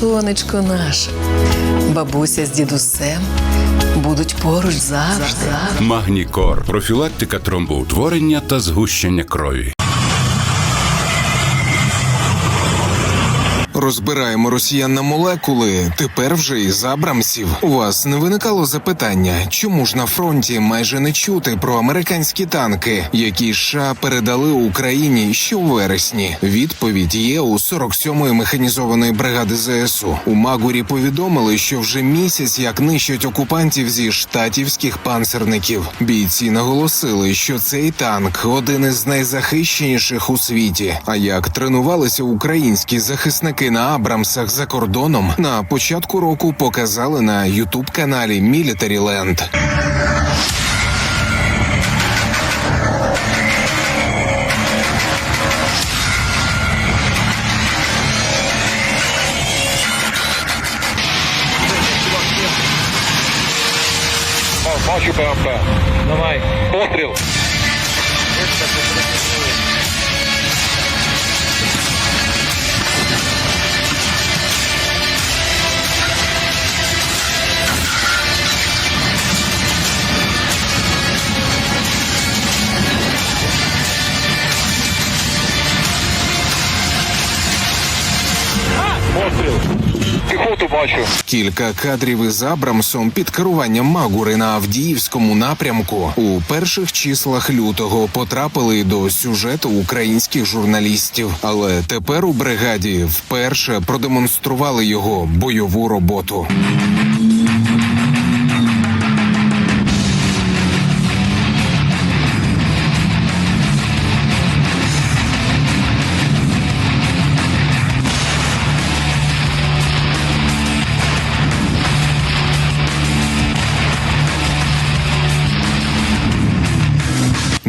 сонечко наше. Бабуся з дідусем будуть поруч завжди. Магнікор профілактика тромбоутворення та згущення крові. Розбираємо росіян на молекули. Тепер вже із Абрамсів. У вас не виникало запитання, чому ж на фронті майже не чути про американські танки, які США передали Україні ще у вересні? Відповідь є у 47-ї механізованої бригади ЗСУ. У Магурі повідомили, що вже місяць як нищать окупантів зі штатівських панцерників. Бійці наголосили, що цей танк один із найзахищеніших у світі. А як тренувалися українські захисники на Абрамсах за кордоном, на початку року показали на ютуб каналі Military Land. Бачу БМП. Давай. Постріл. Постріл. Бачу. Кілька кадрів із Абрамсом під керуванням Магури на Авдіївському напрямку у перших числах лютого потрапили до сюжету українських журналістів. Але тепер у бригаді вперше продемонстрували його бойову роботу.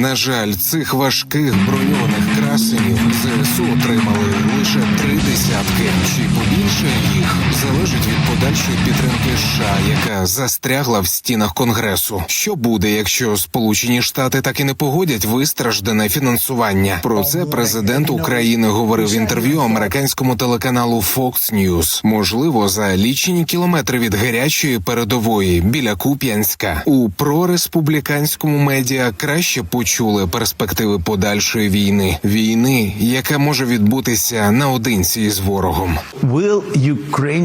На жаль, цих важких броньованих красенів ЗСУ отримали лише три десятки. Чи побільше їх залежить від подальшої підтримки США, яка застрягла в стінах Конгресу. Що буде, якщо Сполучені Штати так і не погодять вистраждане фінансування? Про це президент України говорив в інтерв'ю американському телеканалу Fox News. Можливо, за лічені кілометри від гарячої передової біля Куп'янська у прореспубліканському медіа краще почули перспективи подальшої війни, війни, яка може відбутися наодинці із ворогом. Will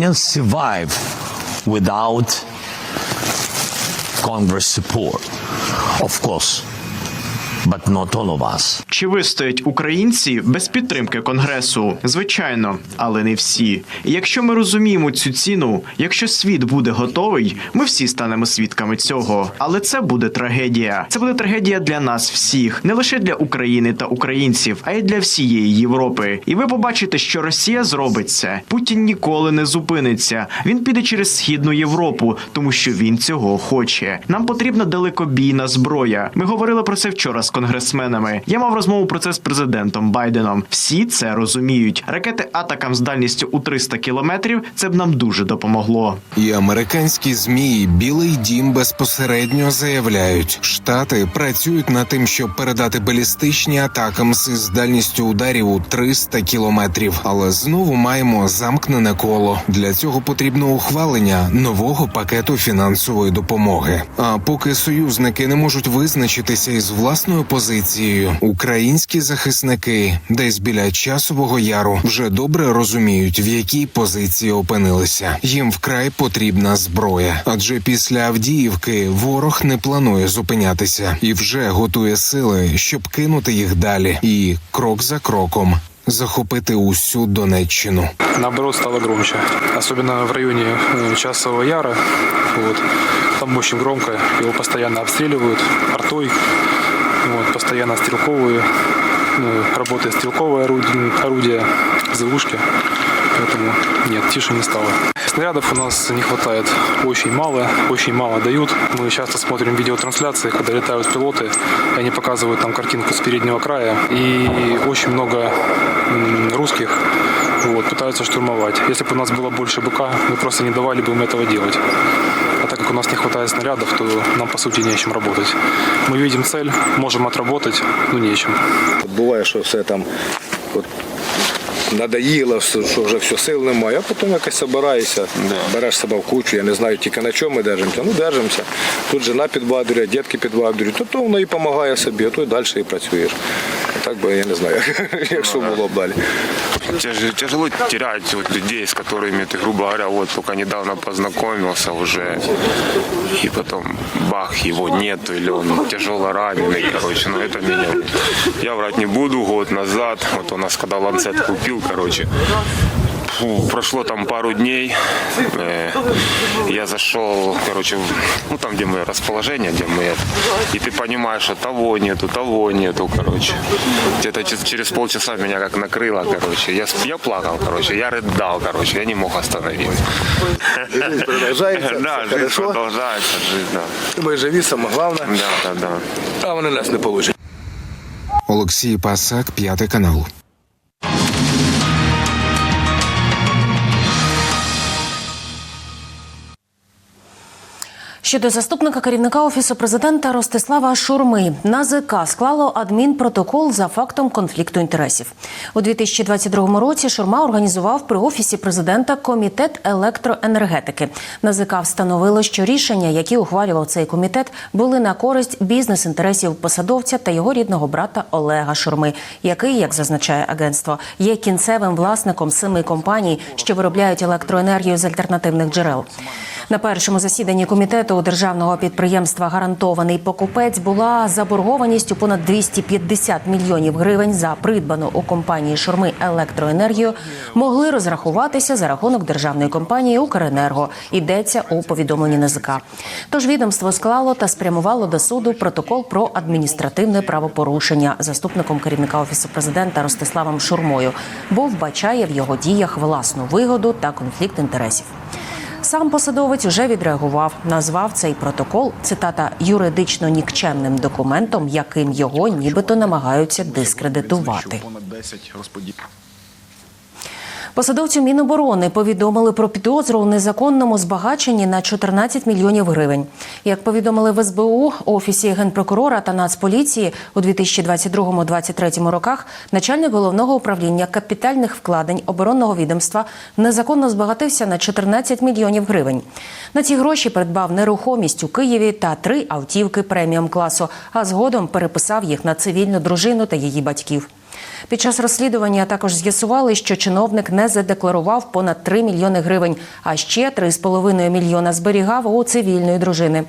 Ukrainians survive without Congress support? Of course, but not all of us. Чи вистоять українці без підтримки конгресу? Звичайно, але не всі. Якщо ми розуміємо цю ціну, якщо світ буде готовий, ми всі станемо свідками цього. Але це буде трагедія. Це буде трагедія для нас всіх, не лише для України та українців, а й для всієї Європи. І ви побачите, що Росія зробить це. Путін ніколи не зупиниться. Він піде через східну Європу, тому що він цього хоче. Нам потрібна далекобійна зброя. Ми говорили про це вчора з конгресменами. Я мав розмову про це з президентом Байденом. Всі це розуміють. Ракети атакам з дальністю у 300 кілометрів це б нам дуже допомогло. І американські змі і Білий Дім безпосередньо заявляють, штати працюють над тим, щоб передати балістичні атакамси з дальністю ударів у 300 кілометрів. Але знову маємо замкнене коло. Для цього потрібно ухвалення нового пакету фінансової допомоги. А поки союзники не можуть визначитися із власною позицією, українські захисники десь біля часового яру вже добре розуміють, в якій позиції опинилися. Їм вкрай потрібна зброя, адже після Авдіївки ворог не планує зупинятися і вже готує сили, щоб кинути їх далі, і крок за кроком захопити усю Донеччину. наоборот стало громче. Особенно в районе э, Часового Яра. Вот. Там очень громко. Его постоянно обстреливают артой. Вот. Постоянно стрелковые. ну, стрелковое орудие, орудие ЗУшки. Поэтому нет, тише не стало. Снарядов у нас не хватает очень мало, очень мало дают. Мы часто смотрим видеотрансляции, когда летают пилоты, и они показывают там картинку с переднего края. И очень много русских вот, пытаются штурмовать. Если бы у нас было больше БК, мы просто не давали бы им этого делать. Так как у нас не хватает снарядов, то нам по сути нечем работать. Мы видим цель, можем отработать, но нечем. Буває, що все там от, надоїло, що вже все, сил немає, а потім якось собираєшся, береш себе в кучу, я не знаю тільки на чому ми держимося. Ну, держимося. Тут жена підбадрює, дітки підбадрюють, то, то воно і допомагає собі, а то і далі і працюєш. Так би я не знаю, якщо було б далі. Тяж- Тяжело терять вот людей, с которыми ты, грубо говоря, вот только недавно познакомился уже, и потом бах, его нету, или он тяжело раненый, короче, ну это меня, я врать не буду, год назад, вот у нас когда ланцет купил, короче, прошло там пару дней, э, я зашел, короче, в- ну там, где мое расположение, где мы, это, и ты понимаешь, что того нету, того нету, короче. Где-то че- через полчаса меня как накрыло, короче. Я, с- я плакал, короче, я рыдал, короче, я не мог остановиться. Жизнь продовжується, Да, все жизнь хорошо. продолжается, жизнь, да. Ми живі, саме головне, Да, да, да. а вони нас не получать. Олексій Пасак, п'ятий канал. Щодо заступника керівника офісу президента Ростислава Шурми НАЗК склало адмінпротокол за фактом конфлікту інтересів. У 2022 році Шурма організував при офісі президента комітет електроенергетики. НАЗК встановило, що рішення, які ухвалював цей комітет, були на користь бізнес-інтересів посадовця та його рідного брата Олега Шурми, який, як зазначає агентство, є кінцевим власником семи компаній, що виробляють електроенергію з альтернативних джерел. На першому засіданні комітету державного підприємства Гарантований покупець була заборгованість у понад 250 мільйонів гривень за придбану у компанії Шурми електроенергію. Могли розрахуватися за рахунок державної компанії Укренерго. Йдеться у повідомленні НАЗК. Тож відомство склало та спрямувало до суду протокол про адміністративне правопорушення заступником керівника офісу президента Ростиславом Шурмою, бо вбачає в його діях власну вигоду та конфлікт інтересів. Сам посадовець уже відреагував, назвав цей протокол цитата юридично нікчемним документом, яким його нібито намагаються дискредитувати. Посадовцю Міноборони повідомили про підозру у незаконному збагаченні на 14 мільйонів гривень. Як повідомили в СБУ, офісі генпрокурора та Нацполіції у 2022-2023 роках, начальник головного управління капітальних вкладень оборонного відомства незаконно збагатився на 14 мільйонів гривень. На ці гроші придбав нерухомість у Києві та три автівки преміум класу, а згодом переписав їх на цивільну дружину та її батьків. Під час розслідування також з'ясували, що чиновник не задекларував понад 3 мільйони гривень, а ще 3,5 мільйона зберігав у цивільної дружини.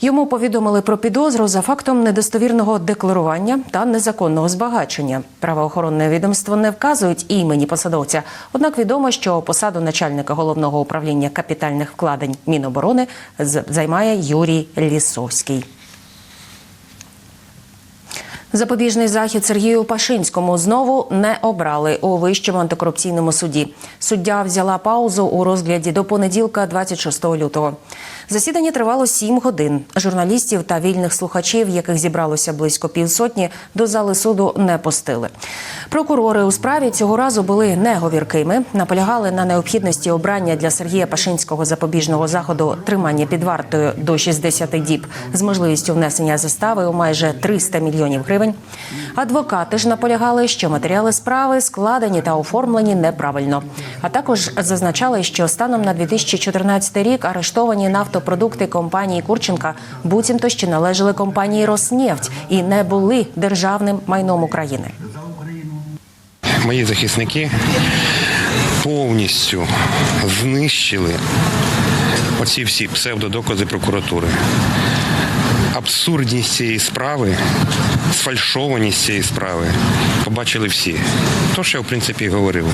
Йому повідомили про підозру за фактом недостовірного декларування та незаконного збагачення. Правоохоронне відомство не вказують імені посадовця. Однак відомо, що посаду начальника головного управління капітальних вкладень Міноборони займає Юрій Лісовський. Запобіжний захід Сергію Пашинському знову не обрали у вищому антикорупційному суді. Суддя взяла паузу у розгляді до понеділка, 26 лютого. Засідання тривало сім годин. Журналістів та вільних слухачів, яких зібралося близько півсотні, до зали суду не пустили. Прокурори у справі цього разу були неговіркими, наполягали на необхідності обрання для Сергія Пашинського запобіжного заходу тримання під вартою до 60 діб з можливістю внесення застави у майже 300 мільйонів гривень. Адвокати ж наполягали, що матеріали справи складені та оформлені неправильно. А також зазначали, що станом на 2014 рік арештовані нафтопродукти компанії Курченка буцімто ще належали компанії Роснефть і не були державним майном України. Мої захисники повністю знищили оці всі псевдодокази прокуратури. Абсурдність цієї справи, сфальшованість цієї справи побачили всі. То, що я в принципі говорив.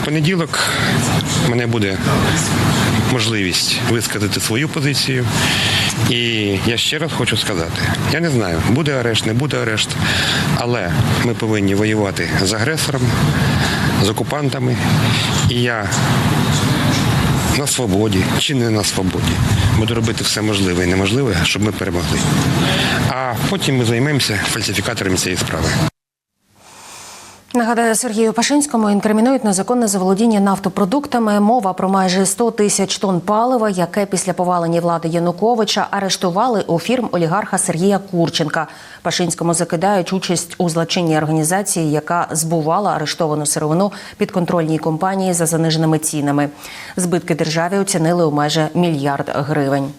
В понеділок мене буде можливість висказати свою позицію. І я ще раз хочу сказати: я не знаю, буде арешт, не буде арешт, але ми повинні воювати з агресором, з окупантами. І я на свободі чи не на свободі. Буду робити все можливе і неможливе, щоб ми перемогли. А потім ми займемося фальсифікаторами цієї справи. Нагадаю, Сергію Пашинському інкримінують незаконне заволодіння нафтопродуктами. Мова про майже 100 тисяч тонн палива, яке після повалення влади Януковича арештували у фірм олігарха Сергія Курченка. Пашинському закидають участь у злочинній організації, яка збувала арештовану сировину підконтрольній компанії за заниженими цінами. Збитки державі оцінили у майже мільярд гривень.